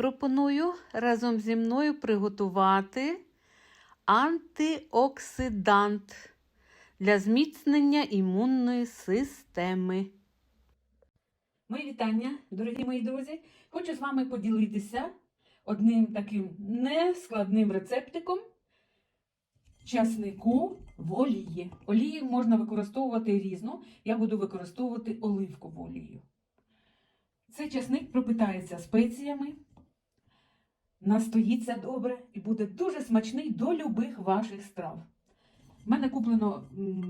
пропоную разом зі мною приготувати антиоксидант для зміцнення імунної системи. Мої вітання, дорогі мої друзі. Хочу з вами поділитися одним таким нескладним рецептиком часнику в олії. Олії можна використовувати різну. Я буду використовувати оливкову олію. Цей часник пропитається спеціями, настоїться добре і буде дуже смачний до любих ваших страв. У мене куплено,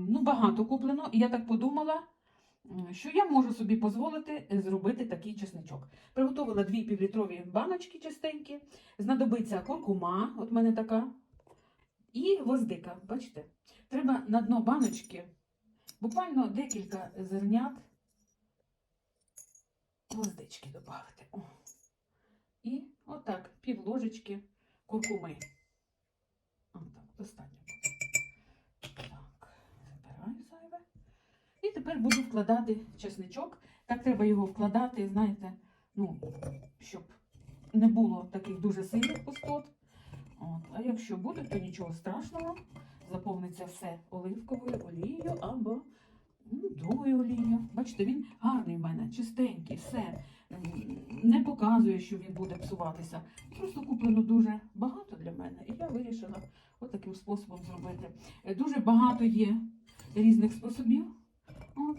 ну багато куплено, і я так подумала, що я можу собі дозволити зробити такий чесничок. Приготувала дві півлітрові баночки чистенькі, знадобиться куркума, от мене така, і гвоздика. Бачите? Треба на дно баночки буквально декілька зернят гвоздички додати. Пів ложечки куркуми. Отак, достатньо. Так, забираю зайве. І тепер буду вкладати чесничок. Так треба його вкладати, знаєте, ну, щоб не було таких дуже сильних пустот. От. А якщо буде, то нічого страшного. Заповниться все оливковою олією або ну, другою олією. Бачите, він гарний в мене. М, Не показує, що він буде псуватися. Просто куплено дуже багато для мене. І я вирішила отаким способом зробити. Е, Дуже багато є різних способів. От.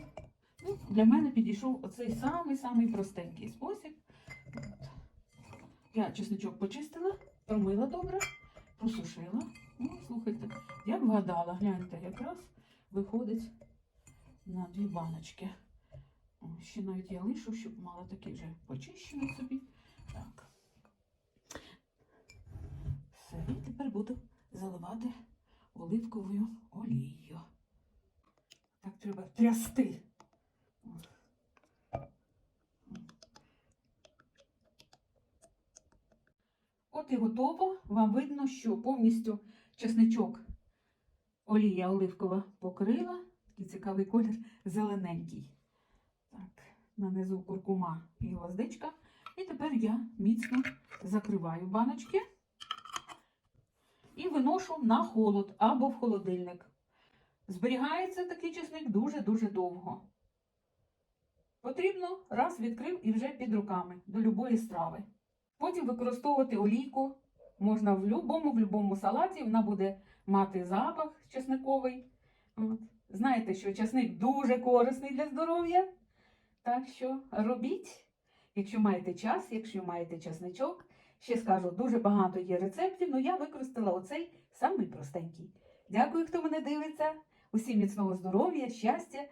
Ну, для мене підійшов оцей самий-самий простенький спосіб. От. Я чесничок почистила, промила добре, просушила. Ну, слухайте, я вгадала, гляньте, якраз виходить на дві баночки. Ще навіть я лишу, щоб мала такий вже почищений собі. Так. Все, і тепер буду заливати оливковою олією. Так треба трясти. От і готово. Вам видно, що повністю чесничок олія оливкова покрила. Такий цікавий колір зелененький. Так, нанизу куркума і гвоздичка. І тепер я міцно закриваю баночки і виношу на холод або в холодильник. Зберігається такий чесник дуже-дуже довго. Потрібно раз відкрив і вже під руками до любої страви. Потім використовувати олійку можна в будь-якому в любому салаті, вона буде мати запах чесниковий. Знаєте, що чесник дуже корисний для здоров'я. Так що робіть, якщо маєте час, якщо маєте чесничок. Ще скажу, дуже багато є рецептів, але я використала оцей самий простенький. Дякую, хто мене дивиться. Усім міцного здоров'я, щастя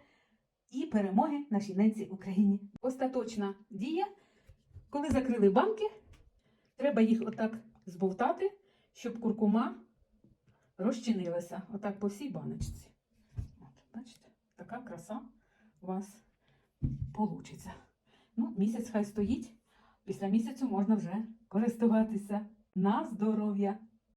і перемоги нашій ненці Україні. Остаточна дія. Коли закрили банки, треба їх отак збовтати, щоб куркума розчинилася. Отак по всій баночці. От, бачите, така краса у вас получиться. Ну, місяць хай стоїть. Після місяцю можна вже користуватися на здоров'я.